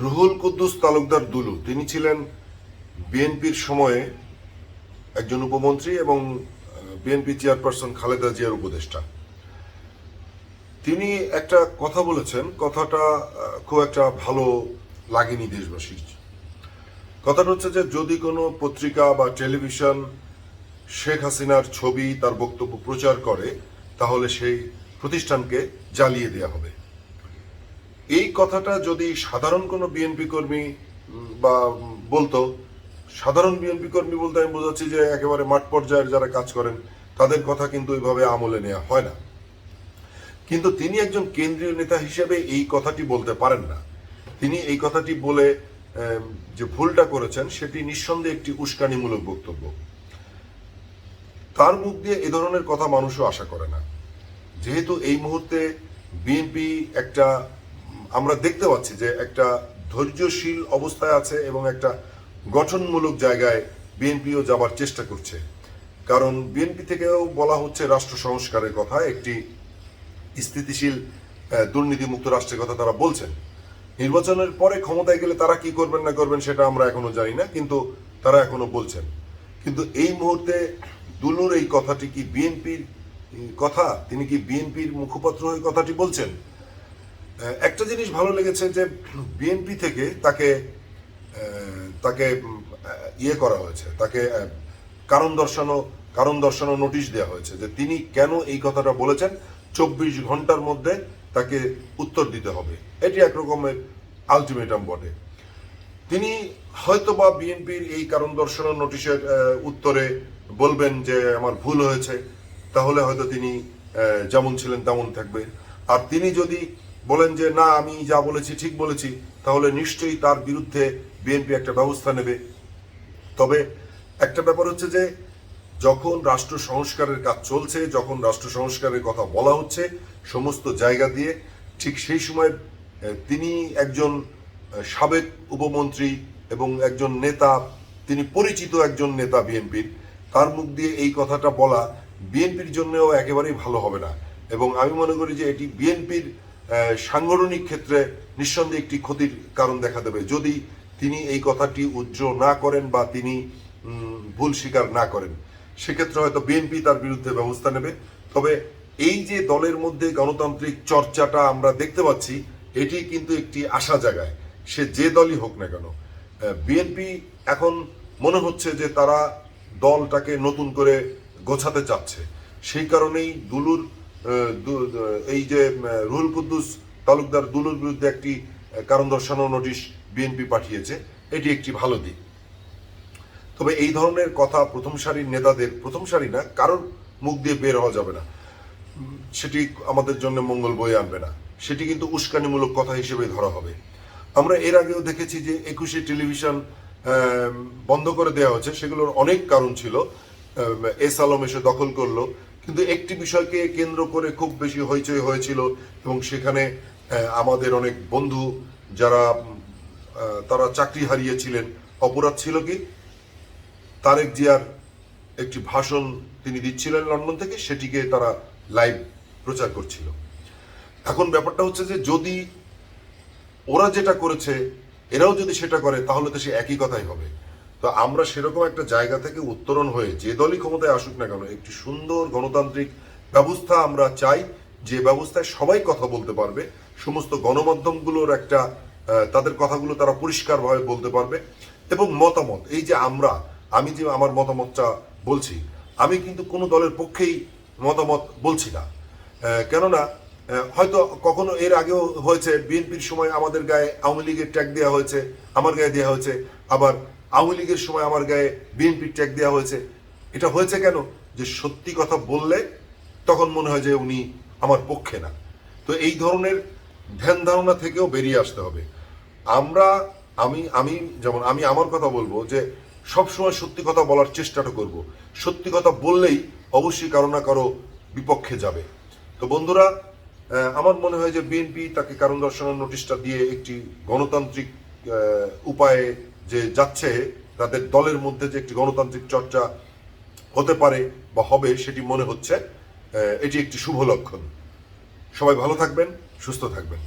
রুহুল কুদ্দুস তালুকদার দুলু, তিনি ছিলেন বিএনপির সময়ে একজন উপমন্ত্রী এবং বিএনপি চেয়ারপারসন খালেদা জিয়ার উপদেষ্টা। তিনি একটা কথা বলেছেন, কথাটা খুব একটা ভালো লাগেনি দেশবাসীর। কথাটা হচ্ছে যে, যদি কোনো পত্রিকা বা টেলিভিশন শেখ হাসিনার ছবি তার বক্তব্য প্রচার করে, তাহলে সেই প্রতিষ্ঠানকে জ্বালিয়ে দেওয়া হবে। এই কথাটা যদি সাধারণ কোনো বিএনপি কর্মী বা বলতো, সাধারণ বিএনপি কর্মী বলতে আমি বোঝাচ্ছি যে একেবারে মাঠ পর্যায়ের যারা কাজ করেন, তাদের কথা কিন্তু ওইভাবে আমলে নেওয়া হয় না। কিন্তু তিনি একজন কেন্দ্রীয় নেতা হিসেবে এই কথাটি বলতে পারেন না। তিনি এই কথাটি বলে যে ভুলটা করেছেন, সেটি নিঃসন্দেহে একটি উস্কানিমূলক বক্তব্য। তার মুখ দিয়ে এ ধরনের কথা মানুষও আশা করে না। যেহেতু এই মুহূর্তে বিএনপি একটা আমরা দেখতে পাচ্ছি যে একটা ধৈর্যশীল অবস্থায় আছে এবং একটা গঠনমূলক জায়গায় বিএনপিও যাবার চেষ্টা করছে। কারণ বিএনপি থেকেও বলা হচ্ছে রাষ্ট্র সংস্কারের কথা, একটি স্থিতিশীল দুর্নীতিমুক্ত রাষ্ট্রের কথা তারা বলছেন। নির্বাচনের পরে ক্ষমতায় গেলে তারা কি করবেন না করবেন সেটা আমরা এখনও জানি না, কিন্তু তারা এখনও বলছেন। কিন্তু এই মুহূর্তে দুলুর এই কথাটি কি বিএনপির, কথা? তিনি কি বিএনপির মুখপাত্র হয়ে কথাটি বলছেন? একটা জিনিস ভালো লেগেছে যে বিএনপি থেকে তাকে তাকে ইয়ে করা হয়েছে, তাকে কারণ দর্শানো কারণ দর্শানো নোটিশ দেওয়া হয়েছে যে তিনি কেন এই কথাটা বলেছেন, চব্বিশ ঘণ্টার মধ্যে তাকে উত্তর দিতে হবে। এটি একরকমের আলটিমেটাম বটে। তিনি হয়তো বা বিএনপির এই কারণ দর্শানোর নোটিশের উত্তরে বলবেন যে আমার ভুল হয়েছে, তাহলে হয়তো তিনি যেমন ছিলেন তেমন থাকবে। আর তিনি যদি বলেন যে, না, আমি যা বলেছি, ঠিক বলেছি। তাহলে নিশ্চয়ই তার বিরুদ্ধে বিএনপি একটা ব্যবস্থা নেবে। তবে একটা ব্যাপার হচ্ছে যে, যখন রাষ্ট্র সংস্কারের কাজ চলছে, যখন রাষ্ট্র সংস্কারের কথা বলা হচ্ছে, সমস্ত জায়গা দিয়ে, ঠিক সেই সময় তিনি একজন সাবেক উপমন্ত্রী এবং একজন নেতা, তিনি পরিচিত একজন নেতা বিএনপির। তার মুখ দিয়ে এই কথাটা বলা বিএনপির জন্যও একেবারেই ভালো হবে না। এবং আমি মনে করি যে, এটি বিএনপির সাংগঠনিক ক্ষেত্রে নিঃসন্দেহে একটি ক্ষতির কারণ দেখা দেবে। যদি তিনি এই কথাটি উজ্জ্ব না করেন বা তিনি ভুল স্বীকার না করেন, সেক্ষেত্রে হয়তো বিএনপি তার বিরুদ্ধে ব্যবস্থা নেবে। তবে এই যে দলের মধ্যে গণতান্ত্রিক চর্চাটা আমরা দেখতে পাচ্ছি, এটি কিন্তু একটি আশা জায়গায় সে যে দলই হোক না কেন বিএনপি এখন মনে হচ্ছে যে তারা দলটাকে নতুন করে গোছাতে চাচ্ছে। সেই কারণেই দুলুর এই যে রুহুল কুদ্দুস তালুকদার দুলুর বিরুদ্ধে একটি কারণ দর্শানো নোটিশ বিএনপি পাঠিয়েছে, এটি একটি ভালো দিক। তবে এই ধরনের কথা প্রথম সারির নেতাদের, প্রথম সারি না, কারোর মুখ দিয়ে বের হওয়া যাবে না। সেটি আমাদের জন্য মঙ্গল বয়ে আনবে না। সেটি কিন্তু উস্কানিমূলক কথা হিসেবে ধরা হবে। আমরা এর আগেও দেখেছি যে একুশে টেলিভিশন বন্ধ করে দেওয়া হয়েছে। সেগুলোর অনেক কারণ ছিল। এস আলম এসে দখল করল। কিন্তু একটি বিষয়কে কেন্দ্র করে খুব বেশি হইচই হয়েছিল এবং সেখানে আমাদের অনেক বন্ধু যারা তারা চাকরি হারিয়েছিলেন। অপরাধ ছিল কি? তারেক জিয়ার একটি ভাষণ তিনি দিচ্ছিলেন লন্ডন থেকে, সেটিকে তারা লাইভ প্রচার করছিল। এখন ব্যাপারটা হচ্ছে যে যদি ওরা যেটা করেছে, এরাও যদি সেটা করে, তাহলে তো সে একই কথাই হবে। তো আমরা সেরকম একটা জায়গা থেকে উত্তরণ হয়ে যে দলই ক্ষমতায় আসুক না কেন, একটি সুন্দর গণতান্ত্রিক ব্যবস্থা আমরা চাই, যে ব্যবস্থায় সবাই কথা বলতে পারবে, সমস্ত গণমাধ্যমগুলোর একটা তাদের কথাগুলো তারা পরিষ্কারভাবে বলতে পারবে, এবং মতামত, এই যে আমরা, আমি যে আমার মতামতটা বলছি, আমি কিন্তু কোনো দলের পক্ষেই মতামত বলছি না। কেননা হয়তো কখনো এর আগেও হয়েছে, বিএনপির সময় আমাদের গায়ে আওয়ামী লীগের ট্যাগ দেওয়া হয়েছে, আমার গায়ে দেওয়া হয়েছে, আবার আওয়ামী লীগের সময় আমার গায়ে বিএনপির ট্যাগ দেওয়া হয়েছে। এটা হয়েছে কেন? যে সত্যি কথা বললে তখন মনে হয় যে উনি আমার পক্ষে না। তো এই ধরনের ধ্যান ধারণা থেকেও বেরিয়ে আসতে হবে। আমরা, আমি আমি যেমন, আমি আমার কথা বলব যে সবসময় সত্যি কথা বলার চেষ্টাটা করব। সত্যি কথা বললেই অবশ্যই কারও না কারও বিপক্ষে যাবে। তো বন্ধুরা আমার মনে হয় যে বিএনপি তাকে কারণ দর্শনের নোটিশটা দিয়ে একটি গণতান্ত্রিক উপায়ে যে যাচ্ছে, তাদের দলের মধ্যে যে একটি গণতান্ত্রিক চর্চা হতে পারে বা হবে, সেটি মনে হচ্ছে এটি একটি শুভ লক্ষণ। সবাই ভালো থাকবেন, সুস্থ থাকবেন।